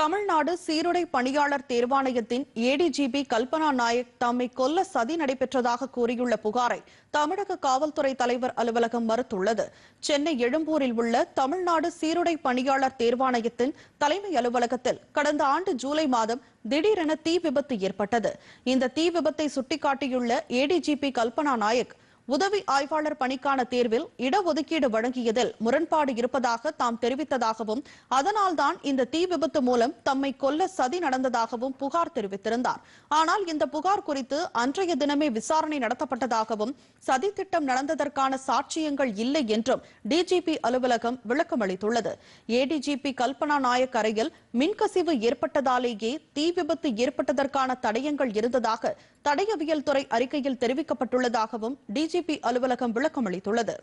தமிழ்நாடு சீருடை பணியாளர் தேர்வாணையத்தின் ஏடிஜிபி கல்பனா நாயக் தம்மை கொல்ல சதி நடைபெற்றதாக கூறியுள்ள புகாரை தமிழக காவல்துறை தலைவர் அலுவலகம் மறுத்துள்ளது. சென்னை எழும்பூரில் உள்ள தமிழ்நாடு சீருடை பணியாளர் தேர்வாணையத்தின் தலைமை அலுவலகத்தில் கடந்த ஆண்டு ஜூலை மாதம் திடீரென தீ விபத்து ஏற்பட்டது. இந்த தீ விபத்தை சுட்டிக்காட்டியுள்ள ஏடிஜிபி கல்பனா நாயக் உதவி ஆய்வாளர் பணிக்கான தேர்வில் இடஒதுக்கீடு வழங்கியதில் முரண்பாடு இருப்பதாக தாம் தெரிவித்ததாகவும் அதனால்தான் இந்த தீ விபத்து மூலம் தம்மை கொல்ல சதி நடந்ததாகவும் புகார் தெரிவித்திருந்தார். ஆனால் இந்த புகார் குறித்து அன்றைய தினமே விசாரணை நடத்தப்பட்டதாகவும் சதி திட்டம் நடந்ததற்கான சாட்சியங்கள் இல்லை என்றும் டிஜிபி அலுவலகம் விளக்கம் அளித்துள்ளது. ஏடிஜிபி கல்பனா நாயக் அறையில் மின்கசிவு ஏற்பட்டதாலேயே தீ விபத்து ஏற்பட்டதற்கான தடயங்கள் இருந்ததாக தடயவியல் துறை அறிக்கையில் தெரிவிக்கப்பட்டுள்ளதாகவும் டிஜிபி அலுவலகம் விளக்கம் அளித்துள்ளது